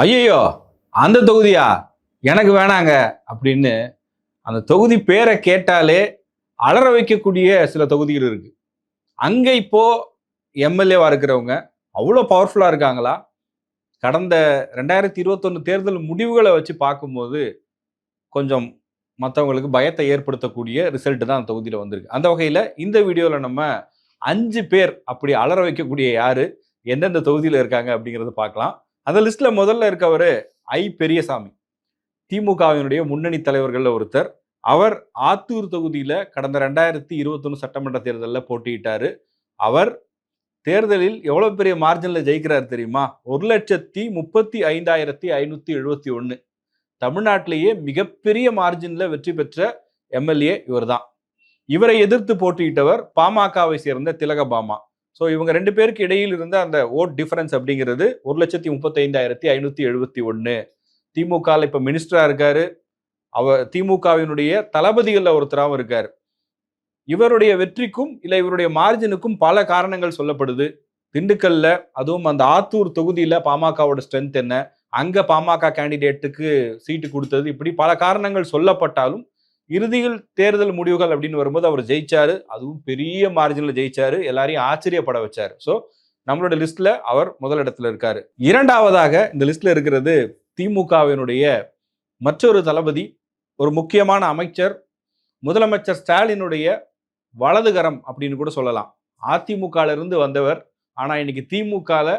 ஐயோ அந்த தொகுதியா? எனக்கு வேணாங்க அப்படின்னு அந்த தொகுதி பேரை கேட்டாலே அலற வைக்கக்கூடிய சில தொகுதிகள் இருக்கு. அங்கே இப்போ எம்எல்ஏவாக இருக்கிறவங்க அவ்வளோ பவர்ஃபுல்லாக இருக்காங்களா? கடந்த ரெண்டாயிரத்தி இருபத்தொன்று தேர்தல் முடிவுகளை வச்சு பார்க்கும்போது கொஞ்சம் மற்றவங்களுக்கு பயத்தை ஏற்படுத்தக்கூடிய ரிசல்ட் தான் அந்த தொகுதியில் வந்திருக்கு. அந்த வகையில் இந்த வீடியோவில் நம்ம அஞ்சு பேர் அப்படி அலற வைக்கக்கூடிய யார் எந்தெந்த தொகுதியில் இருக்காங்க அப்படிங்கிறத பார்க்கலாம். அந்த லிஸ்ட்ல முதல்ல இருக்கவர் ஐ பெரியசாமி. திமுகவினுடைய முன்னணி தலைவர்களில் ஒருத்தர். அவர் ஆத்தூர் தொகுதியில கடந்த ரெண்டாயிரத்தி இருபத்தொன்னு சட்டமன்ற தேர்தலில் போட்டியிட்டாரு. அவர் தேர்தலில் எவ்வளோ பெரிய மார்ஜினில் ஜெயிக்கிறார் தெரியுமா? ஒரு லட்சத்தி முப்பத்தி ஐந்தாயிரத்தி ஐநூற்றி எழுபத்தி ஒன்னு. தமிழ்நாட்டிலேயே மிகப்பெரிய மார்ஜினில் வெற்றி பெற்ற எம்எல்ஏ இவர்தான். இவரை எதிர்த்து போட்டியிட்டவர் பாமகவை சேர்ந்த திலகபாமா. ஸோ இவங்க ரெண்டு பேருக்கு இடையில் இருந்த அந்த ஓட் டிஃபரன்ஸ் அப்படிங்கிறது ஒரு லட்சத்தி முப்பத்தைந்தாயிரத்தி ஐநூற்றி எழுபத்தி ஒன்று திமுகவில் இப்போ மினிஸ்டராக இருக்கார். அவர் திமுகவினுடைய தளபதிகளில் ஒருத்தராகவும் இருக்கார். இவருடைய வெற்றிக்கும் இல்லை இவருடைய மார்ஜினுக்கும் பல காரணங்கள் சொல்லப்படுது. திண்டுக்கல்ல அதுவும் அந்த ஆத்தூர் தொகுதியில் பாமகவோட ஸ்ட்ரென்த் என்ன? அங்கே பாமக கேண்டிடேட்டுக்கு சீட்டு கொடுத்தது. இப்படி பல காரணங்கள் சொல்லப்பட்டாலும் இறுதியில் தேர்தல் முடிவுகள் அப்படின்னு வரும்போது அவர் ஜெயிச்சாரு. அதுவும் பெரிய மார்ஜினில் ஜெயிச்சாரு. எல்லாரையும் ஆச்சரியப்பட வச்சார். ஸோ நம்மளோட லிஸ்ட்ல அவர் முதலிடத்துல இருக்காரு. இரண்டாவதாக இந்த லிஸ்ட்ல இருக்கிறது திமுகவினுடைய மற்றொரு தளபதி ஒரு முக்கியமான அமைச்சர் முதலமைச்சர் ஸ்டாலினுடைய வலதுகரம் அப்படின்னு கூட சொல்லலாம். அதிமுகலேருந்து வந்தவர். ஆனால் இன்னைக்கு திமுகவில்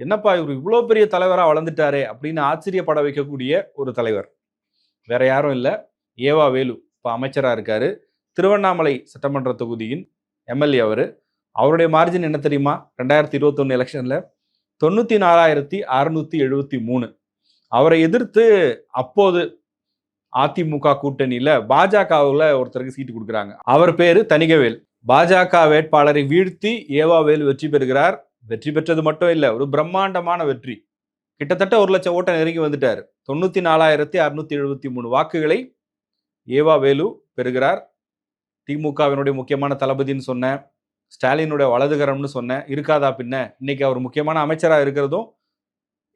என்னப்பா இவர் இவ்வளோ பெரிய தலைவராக வளர்ந்துட்டாரே அப்படின்னு ஆச்சரியப்பட வைக்கக்கூடிய ஒரு தலைவர். வேற யாரும் இல்லை. ஏவா வேலு இப்போ அமைச்சராக இருக்கார். திருவண்ணாமலை சட்டமன்ற தொகுதியின் எம்எல்ஏ அவர். அவருடைய மார்ஜின் என்ன தெரியுமா? ரெண்டாயிரத்தி இருபத்தொன்னு எலெக்ஷனில் தொண்ணூற்றி நாலாயிரத்தி அறுநூற்றி எழுபத்தி மூணு. அவரை எதிர்த்து அப்போது அதிமுக கூட்டணியில் பாஜகவில் ஒருத்தருக்கு சீட்டு கொடுக்குறாங்க. அவர் பேர் தனிகவேல் பாஜக வேட்பாளரை வீழ்த்தி ஏவாவேல் வெற்றி பெறுகிறார். வெற்றி பெற்றது மட்டும் இல்லை ஒரு பிரம்மாண்டமான வெற்றி. கிட்டத்தட்ட ஒரு லட்சம் ஓட்டை நெருங்கி வந்துட்டார். தொண்ணூற்றி நாலாயிரத்தி அறுநூத்தி எழுபத்தி மூணு வாக்குகளை ஏவா வேலு பெறுகிறார். திமுகவினுடைய முக்கியமான தளபதின்னு சொன்னேன் ஸ்டாலினுடைய வலதுகரம்னு சொன்னேன் இருக்காதா பின்ன? இன்னைக்கு அவர் முக்கியமான அமைச்சராக இருக்கிறதும்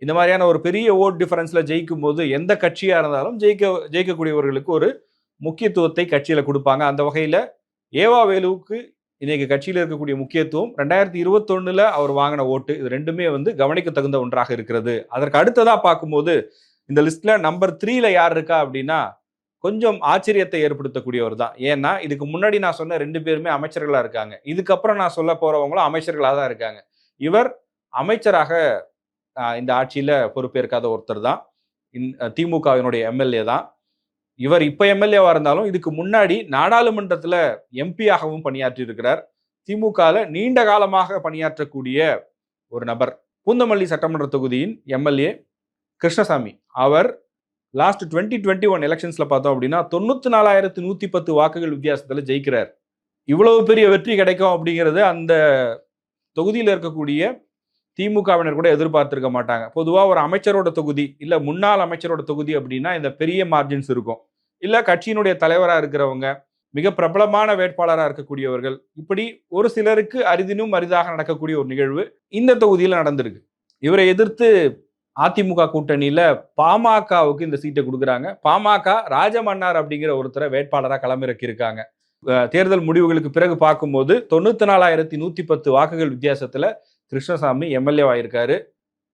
இந்த மாதிரியான ஒரு பெரிய ஓட் டிஃபரன்ஸில் ஜெயிக்கும் போது எந்த கட்சியாக இருந்தாலும் ஜெயிக்க ஜெயிக்கக்கூடியவர்களுக்கு ஒரு முக்கியத்துவத்தை கட்சியில் கொடுப்பாங்க. அந்த வகையில் ஏவா வேலுவுக்கு இன்னைக்கு கட்சியில் இருக்கக்கூடிய முக்கியத்துவம் ரெண்டாயிரத்தி இருபத்தொன்னுல அவர் வாங்கின ஓட்டு இது ரெண்டுமே வந்து கவனிக்க தகுந்த ஒன்றாக இருக்கிறது. அதற்கு அடுத்ததாக பார்க்கும்போது இந்த லிஸ்ட்ல நம்பர் த்ரீல யார் இருக்கா அப்படின்னா கொஞ்சம் ஆச்சரியத்தை ஏற்படுத்தக்கூடியவர் தான் ஏன்னா இதுக்கு முன்னாடி நான் சொன்ன ரெண்டு பேருமே அமைச்சர்களாக இருக்காங்க. இதுக்கப்புறம் நான் சொல்ல போகிறவங்களும் அமைச்சர்களாக தான் இருக்காங்க. இவர் அமைச்சராக இந்த ஆட்சியில் பொறுப்பேற்காத ஒருத்தர் தான். திமுகவினுடைய எம்எல்ஏ தான். இவர் இப்போ எம்எல்ஏவாக இருந்தாலும் இதுக்கு முன்னாடி நாடாளுமன்றத்தில் எம்பியாகவும் பணியாற்றி இருக்கிறார் திமுகவில் நீண்ட காலமாக பணியாற்றக்கூடிய ஒரு நபர். பூந்தமல்லி சட்டமன்ற தொகுதியின் எம்எல்ஏ கிருஷ்ணசாமி. அவர் லாஸ்ட் டுவெண்ட்டி டுவெண்ட்டி ஒன் எலெக்ஷன்ஸில் பார்த்தோம் அப்படின்னா தொண்ணூத்தி நாலாயிரத்து நூற்றி பத்து வாக்குகள் வித்தியாசத்தில் ஜெயிக்கிறார். இவ்வளவு பெரிய வெற்றி கிடைக்கும் அப்படிங்கிறது அந்த தொகுதியில் இருக்கக்கூடிய திமுகவினர் கூட எதிர்பார்த்திருக்க மாட்டாங்க. பொதுவாக ஒரு அமைச்சரோட தொகுதி இல்லை முன்னாள் அமைச்சரோட தொகுதி அப்படின்னா இந்த பெரிய மார்ஜின்ஸ் இருக்கும். இல்லை கட்சியினுடைய தலைவராக இருக்கிறவங்க மிக பிரபலமான வேட்பாளராக இருக்கக்கூடியவர்கள் இப்படி ஒரு சிலருக்கு அரிதினும் அரிதாக நடக்கக்கூடிய ஒரு நிகழ்வு இந்த தொகுதியில் நடந்திருக்கு. இவரை எதிர்த்து அதிமுக கூட்டணியில் பாமகவுக்கு இந்த சீட்டை கொடுக்குறாங்க. பாமக ராஜமன்னார் அப்படிங்கிற ஒருத்தரை வேட்பாளராக களமிறக்கி இருக்காங்க தேர்தல் முடிவுகளுக்கு பிறகு பார்க்கும்போது தொண்ணூத்தி நாலாயிரத்தி நூற்றி பத்து வாக்குகள் வித்தியாசத்தில் கிருஷ்ணசாமி எம்எல்ஏ ஆயிருக்காரு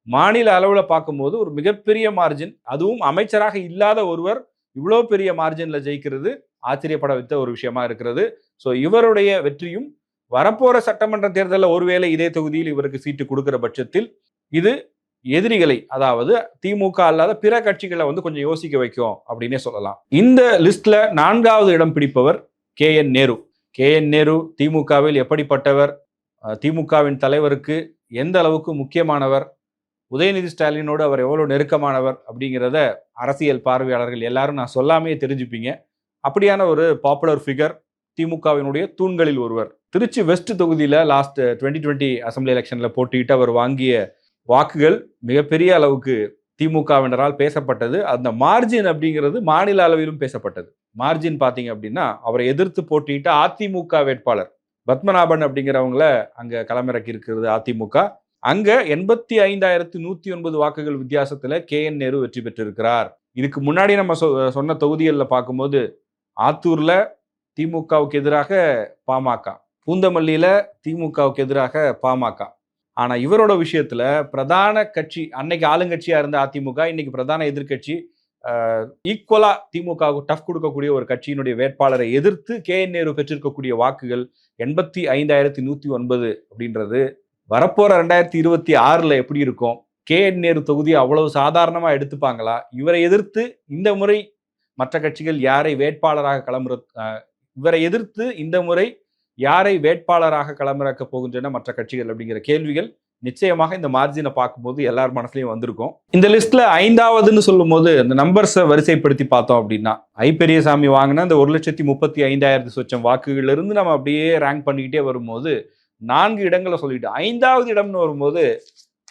மாநில அளவில் பார்க்கும்போது ஒரு மிகப்பெரிய மார்ஜின் அதுவும் அமைச்சராக இல்லாத ஒருவர் இவ்வளோ பெரிய மார்ஜினில் ஜெயிக்கிறது ஆச்சரியப்பட வைத்த ஒரு விஷயமா இருக்கிறது. ஸோ இவருடைய வெற்றியும் வரப்போகிற சட்டமன்ற தேர்தலில் ஒருவேளை இதே தொகுதியில் இவருக்கு சீட்டு கொடுக்குற பட்சத்தில் இது எதிரிகளை அதாவது திமுக அல்லாத பிற கட்சிகளை வந்து கொஞ்சம் யோசிக்க வைக்கும் அப்படின்னே சொல்லலாம். இந்த லிஸ்ட்ல நான்காவது இடம் பிடிப்பவர் K N Nehru. K N Nehru திமுகவில் எப்படிப்பட்டவர்? திமுகவின் தலைவருக்கு எந்த அளவுக்கு முக்கியமானவர்? உதயநிதி ஸ்டாலினோடு அவர் எவ்வளோ நெருக்கமானவர்? அப்படிங்கிறத அரசியல் பார்வையாளர்கள் எல்லாரும் நான் சொல்லாமையே தெரிஞ்சுப்பீங்க. அப்படியான ஒரு பாப்புலர் ஃபிகர் திமுகவினுடைய தூண்களில் ஒருவர். திருச்சி வெஸ்ட் தொகுதியில் லாஸ்ட் டுவெண்ட்டி டுவெண்ட்டி அசம்பிளி எலெக்ஷனில் போட்டியிட்டு அவர் வாங்கிய வாக்குகள் மிகப்பெரிய அளவுக்கு திமுகவினரால் பேசப்பட்டது. அந்த மார்ஜின் அப்படிங்கிறது மாநில அளவிலும் பேசப்பட்டது. மார்ஜின் பார்த்தீங்க அப்படின்னா அவரை எதிர்த்து போட்டியிட்ட அதிமுக வேட்பாளர் பத்மநாபன் அப்படிங்கிறவங்கள அங்கே களமிறக்கி இருக்கிறது அதிமுக. அங்கே எண்பத்தி ஐந்தாயிரத்தி நூற்றி ஒன்பது வாக்குகள் வித்தியாசத்தில் கே என் நேரு வெற்றி பெற்றிருக்கிறார். இதுக்கு முன்னாடி நம்ம சொ- சொன்ன தொகுதிகளில் பார்க்கும்போது ஆத்தூரில் திமுகவுக்கு எதிராக பாமக பூந்தமல்லியில் திமுகவுக்கு எதிராக பாமக ஆனால் இவரோட விஷயத்தில் பிரதான கட்சி அன்னைக்கு ஆளுங்கட்சியாக இருந்த அதிமுக இன்னைக்கு பிரதான எதிர்க்கட்சி ஈக்குவலா திமுகவுக்கு டஃப் கொடுக்கக்கூடிய ஒரு கட்சியினுடைய வேட்பாளரை எதிர்த்து கே என் நேரு பெற்றிருக்கக்கூடிய வாக்குகள் எண்பத்தி ஐந்தாயிரத்தி நூற்றி ஒன்பது அப்படின்றது. வரப்போற ரெண்டாயிரத்தி இருபத்தி ஆறில் எப்படி இருக்கும்? கே என் நேரு தொகுதியை அவ்வளவு சாதாரணமாக எடுத்துப்பாங்களா? இவரை எதிர்த்து இந்த முறை மற்ற கட்சிகள் யாரை வேட்பாளராக கிளம்புற இவரை எதிர்த்து இந்த முறை யாரை வேட்பாளராக களமிறக்க போகின்றன மற்ற கட்சிகள் அப்படிங்கிற கேள்விகள் நிச்சயமாக இந்த மார்ஜினை பார்க்கும்போது எல்லார் மனசுலையும் வந்திருக்கும். இந்த லிஸ்ட்ல ஐந்தாவதுன்னு சொல்லும்போது இந்த நம்பர்ஸை வரிசைப்படுத்தி பார்த்தோம் அப்படின்னா ஐ பெரியசாமி வாங்கின இந்த ஒரு லட்சத்தி முப்பத்தி ஐந்தாயிரத்தி சொச்சம் வாக்குகள்ல இருந்து நம்ம அப்படியே ரேங்க் பண்ணிக்கிட்டே வரும்போது நான்கு இடங்களை சொல்லிட்டு ஐந்தாவது இடம்னு வரும்போது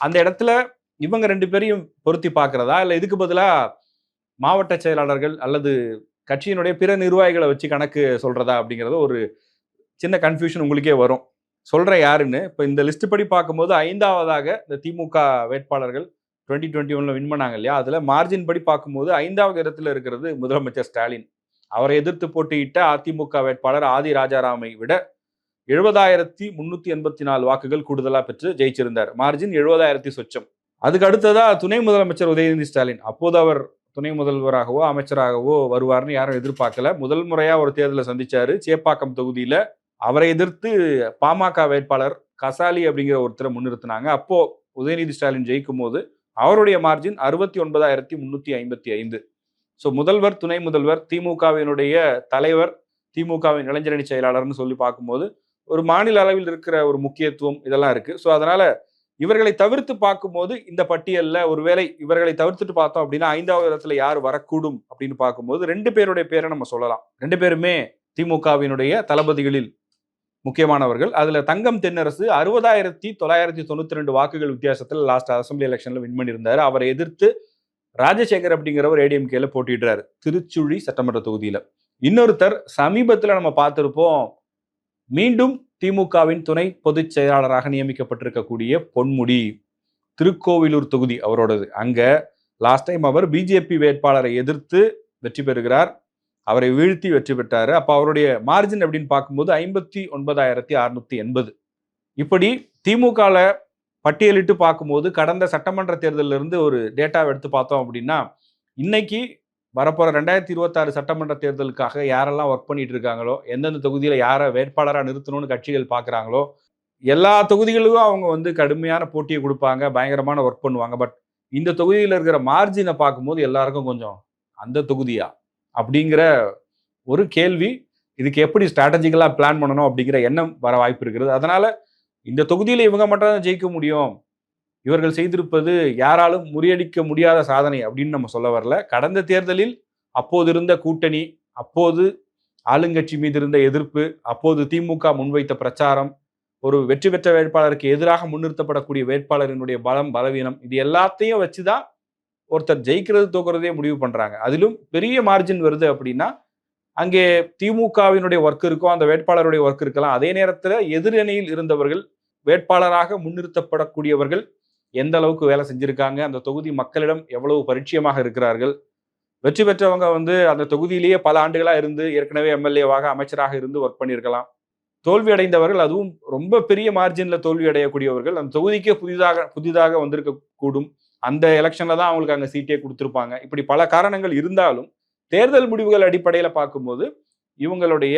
அந்த இடத்துல இவங்க ரெண்டு பேரையும் பொருத்தி பார்க்கறதா? இல்லை இதுக்கு பதிலாக மாவட்ட செயலாளர்கள் அல்லது கட்சியினுடைய பிற நிர்வாகிகளை வச்சு கணக்கு சொல்றதா அப்படிங்கிறது ஒரு சின்ன கன்ஃபியூஷன் உங்களுக்கே வரும். சொல்கிற யாருன்னு? இப்போ இந்த லிஸ்ட் படி பார்க்கும்போது ஐந்தாவதாக இந்த திமுக வேட்பாளர்கள் டுவெண்ட்டி டுவெண்ட்டி ஒன்ல வின் பண்ணாங்க இல்லையா? அதில் மார்ஜின் படி பார்க்கும்போது ஐந்தாவது இடத்துல இருக்கிறது முதலமைச்சர் ஸ்டாலின். அவரை எதிர்த்து போட்டியிட்ட அதிமுக வேட்பாளர் ஆதி ராஜாராமை விட எழுபதாயிரத்தி முன்னூற்றி எண்பத்தி நாலு வாக்குகள் கூடுதலாக பெற்று ஜெயிச்சிருந்தார். மார்ஜின் எழுபதாயிரத்தி சொச்சம். அதுக்கு அடுத்ததா துணை முதலமைச்சர் உதயநிதி ஸ்டாலின். அப்போது அவர் துணை முதல்வராகவோ அமைச்சராகவோ வருவார்னு யாரும் எதிர்பார்க்கல. முதல் முறையாக ஒரு தேர்தலை சந்திச்சாரு. சேப்பாக்கம் தொகுதியில் அவரை எதிர்த்து பாமக வேட்பாளர் கசாலி அப்படிங்கிற ஒருத்தரை முன்னிறுத்தினாங்க. அப்போ உதயநிதி ஸ்டாலின் ஜெயிக்கும் போது அவருடைய மார்ஜின் அறுபத்தி ஒன்பதாயிரத்தி முன்னூத்தி ஐம்பத்தி ஐந்து. ஸோ முதல்வர் துணை முதல்வர் திமுகவினுடைய தலைவர் திமுகவின் இளைஞரணி செயலாளர்னு சொல்லி பார்க்கும்போது ஒரு மாநில அளவில் இருக்கிற ஒரு முக்கியத்துவம் இதெல்லாம் இருக்கு. ஸோ அதனால இவர்களை தவிர்த்து பார்க்கும்போது இந்த பட்டியலில் ஒருவேளை இவர்களை தவிர்த்துட்டு பார்த்தோம் அப்படின்னா ஐந்தாவது இடத்துல யார் வரக்கூடும் அப்படின்னு பார்க்கும்போது ரெண்டு பேருடைய பேரை நம்ம சொல்லலாம். ரெண்டு பேருமே திமுகவினுடைய தளபதிகளில் முக்கியமானவர்கள். அதில் தங்கம் தென்னரசு அறுபதாயிரத்தி தொள்ளாயிரத்தி தொண்ணூற்றி ரெண்டு வாக்குகள் வித்தியாசத்தில் லாஸ்ட் அசம்பிளி எலெக்ஷனில் வின் பண்ணியிருந்தார். அவரை எதிர்த்து ராஜசேகர் அப்படிங்கிறவர் ஏடிஎம்கேல போட்டியிடுறாரு. திருச்சுழி சட்டமன்ற தொகுதியில். இன்னொருத்தர் சமீபத்தில் நம்ம பார்த்துருப்போம். மீண்டும் திமுகவின் துணை பொதுச் செயலாளராக நியமிக்கப்பட்டிருக்கக்கூடிய பொன்முடி. திருக்கோவிலூர் தொகுதி அவரோடது. அங்கே லாஸ்ட் டைம் அவர் பிஜேபி வேட்பாளரை எதிர்த்து வெற்றி பெறுகிறார். அவரை வீழ்த்தி வெற்றி பெற்றார். அப்போ அவருடைய மார்ஜின் அப்படின்னு பார்க்கும்போது ஐம்பத்தி ஒன்பதாயிரத்தி அறுநூத்தி எண்பது. இப்படி திமுகவில் பட்டியலிட்டு பார்க்கும்போது கடந்த சட்டமன்ற தேர்தலில் இருந்து ஒரு டேட்டாவை எடுத்து பார்த்தோம் அப்படின்னா இன்னைக்கு வரப்போகிற ரெண்டாயிரத்தி இருபத்தாறு சட்டமன்ற தேர்தலுக்காக யாரெல்லாம் ஒர்க் பண்ணிட்டு இருக்காங்களோ எந்தெந்த தொகுதியில் யாரை வேட்பாளராக நிறுத்தணும்னு கட்சிகள் பார்க்குறாங்களோ எல்லா தொகுதிகளுக்கும் அவங்க வந்து கடுமையான போட்டியை கொடுப்பாங்க பயங்கரமான ஒர்க் பண்ணுவாங்க. பட் இந்த தொகுதியில் இருக்கிற மார்ஜினை பார்க்கும்போது எல்லாருக்கும் கொஞ்சம் அந்த தொகுதியா? அப்படிங்கிற ஒரு கேள்வி இதுக்கு எப்படி ஸ்ட்ராட்டஜிக்கலாக பிளான் பண்ணணும் அப்படிங்கிற எண்ணம் வர வாய்ப்பு இருக்கிறது அதனால் இந்த தொகுதியில் இவங்க மட்டும் தான் ஜெயிக்க முடியும். இவர்கள் செய்திருப்பது யாராலும் முறியடிக்க முடியாத சாதனை அப்படின்னு நம்ம சொல்ல வரல. கடந்த தேர்தலில் அப்போது இருந்த கூட்டணி அப்போது ஆளுங்கட்சி மீது இருந்த எதிர்ப்பு அப்போது திமுக முன்வைத்த பிரச்சாரம் ஒரு வெற்றி பெற்ற வேட்பாளருக்கு எதிராக முன்னிறுத்தப்படக்கூடிய வேட்பாளரினுடைய பலம் பலவீனம் இது எல்லாத்தையும் வச்சு தான் ஒருத்தர் ஜெயிக்கிறது தோக்குறதே முடிவு பண்றாங்க. அதிலும் பெரிய மார்ஜின் வருது அப்படின்னா அங்கே திமுகவினுடைய ஒர்க் இருக்கும் அந்த வேட்பாளருடைய ஒர்க் இருக்கலாம். அதே நேரத்தில் எதிரணியில் இருந்தவர்கள் வேட்பாளராக முன்னிறுத்தப்படக்கூடியவர்கள் எந்த அளவுக்கு வேலை செஞ்சிருக்காங்க அந்த தொகுதி மக்களிடம் எவ்வளவு பரிச்சயமாக இருக்கிறார்கள் வெற்றி பெற்றவங்க வந்து அந்த தொகுதியிலேயே பல ஆண்டுகளா இருந்து ஏற்கனவே எம்எல்ஏவாக அமைச்சராக இருந்து ஒர்க் பண்ணியிருக்கலாம். தோல்வி அடைந்தவர்கள் அதுவும் ரொம்ப பெரிய மார்ஜின்ல தோல்வி அடையக்கூடியவர்கள் அந்த தொகுதிக்கே புதிதாக புதிதாக வந்திருக்க கூடும் அந்த எலெக்ஷனில் தான் அவங்களுக்கு அங்கே சீட்டே கொடுத்துருப்பாங்க. இப்படி பல காரணங்கள் இருந்தாலும் தேர்தல் முடிவுகள் அடிப்படையில் பார்க்கும்போது இவங்களுடைய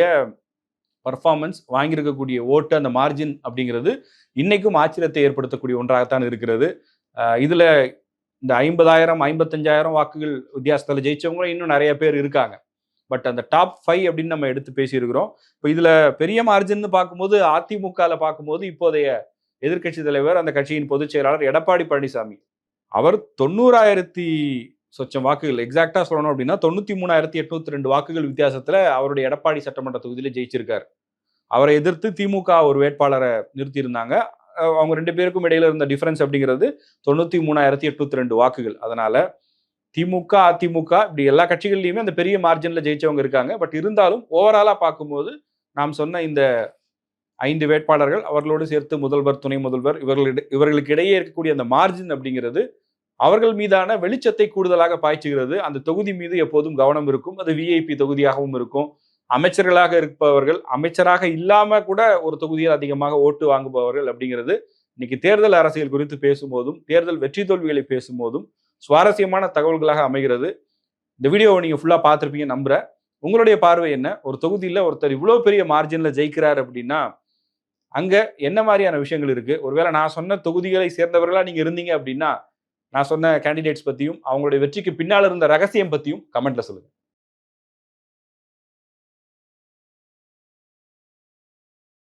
பர்ஃபார்மன்ஸ் வாங்கியிருக்கக்கூடிய ஓட்டு அந்த மார்ஜின் அப்படிங்கிறது இன்னைக்கும் ஆச்சரியத்தை ஏற்படுத்தக்கூடிய ஒன்றாகத்தான் இருக்கிறது. இதில் இந்த ஐம்பதாயிரம் ஐம்பத்தஞ்சாயிரம் வாக்குகள் வித்தியாசத்தில் ஜெயிச்சவங்களும் இன்னும் நிறைய பேர் இருக்காங்க. பட் அந்த டாப் ஃபைவ் அப்படின்னு நம்ம எடுத்து பேசியிருக்கிறோம். இப்போ இதில் பெரிய மார்ஜின்னு பார்க்கும்போது அதிமுகவில் பார்க்கும்போது இப்போதைய எதிர்க்கட்சி தலைவர் அந்த கட்சியின் பொதுச் செயலாளர் எடப்பாடி பழனிசாமி. அவர் தொண்ணூறாயிரத்தி சொச்சம் வாக்குகள் எக்ஸாக்டா சொல்லணும் அப்படின்னா தொண்ணூத்தி மூணாயிரத்தி எட்நூத்தி ரெண்டு வாக்குகள் வித்தியாசத்துல அவருடைய எடப்பாடி சட்டமன்ற தொகுதியில ஜெயிச்சிருக்காரு. அவரை எதிர்த்து திமுக ஒரு வேட்பாளரை நிறுத்தியிருந்தாங்க. அவங்க ரெண்டு பேருக்கும் இடையில இருந்த டிஃபரன்ஸ் அப்படிங்கிறது தொண்ணூத்தி மூணாயிரத்தி எட்நூத்தி ரெண்டு வாக்குகள். அதனால திமுக அதிமுக இப்படி எல்லா கட்சிகள்லையுமே அந்த பெரிய மார்ஜின்ல ஜெயிச்சவங்க இருக்காங்க. பட் இருந்தாலும் ஓவராலா பார்க்கும்போது நாம் சொன்ன இந்த ஐந்து வேட்பாளர்கள் அவர்களோடு சேர்த்து முதல்வர் துணை முதல்வர் இவர்களிட இவர்களுக்கு இடையே இருக்கக்கூடிய அந்த மார்ஜின் அப்படிங்கிறது அவர்கள் மீதான வெளிச்சத்தை கூடுதலாக பாய்ச்சுகிறது. அந்த தொகுதி மீது எப்போதும் கவனம் இருக்கும். அது விஐபி தொகுதியாகவும் இருக்கும். அமைச்சர்களாக இருப்பவர்கள் அமைச்சராக இல்லாம கூட ஒரு தொகுதியில் அதிகமாக ஓட்டு வாங்குபவர்கள் அப்படிங்கிறது இன்னைக்கு தேர்தல் அரசியல் குறித்து பேசும்போதும் தேர்தல் வெற்றி தோல்விகளை பேசும்போதும் சுவாரஸ்யமான தகவல்களாக அமைகிறது. இந்த வீடியோவை நீங்க ஃபுல்லா பார்த்துருப்பீங்க நம்புறேன் உங்களுடைய பார்வை என்ன? ஒரு தொகுதியில் ஒருத்தர் இவ்வளோ பெரிய மார்ஜின்ல ஜெயிக்கிறார் அப்படின்னா அங்க என்ன மாதிரியான விஷயங்கள் இருக்கு? ஒருவேளை நான் சொன்ன தொகுதிகளை சேர்ந்தவர்களா நீங்க இருந்தீங்க அப்படின்னா நான் சொன்ன கேண்டிடேட்ஸ் பற்றியும் அவங்களுடைய வெற்றிக்கு பின்னால் இருந்த ரகசியம் பற்றியும் கமெண்ட்ல சொல்லுங்கள்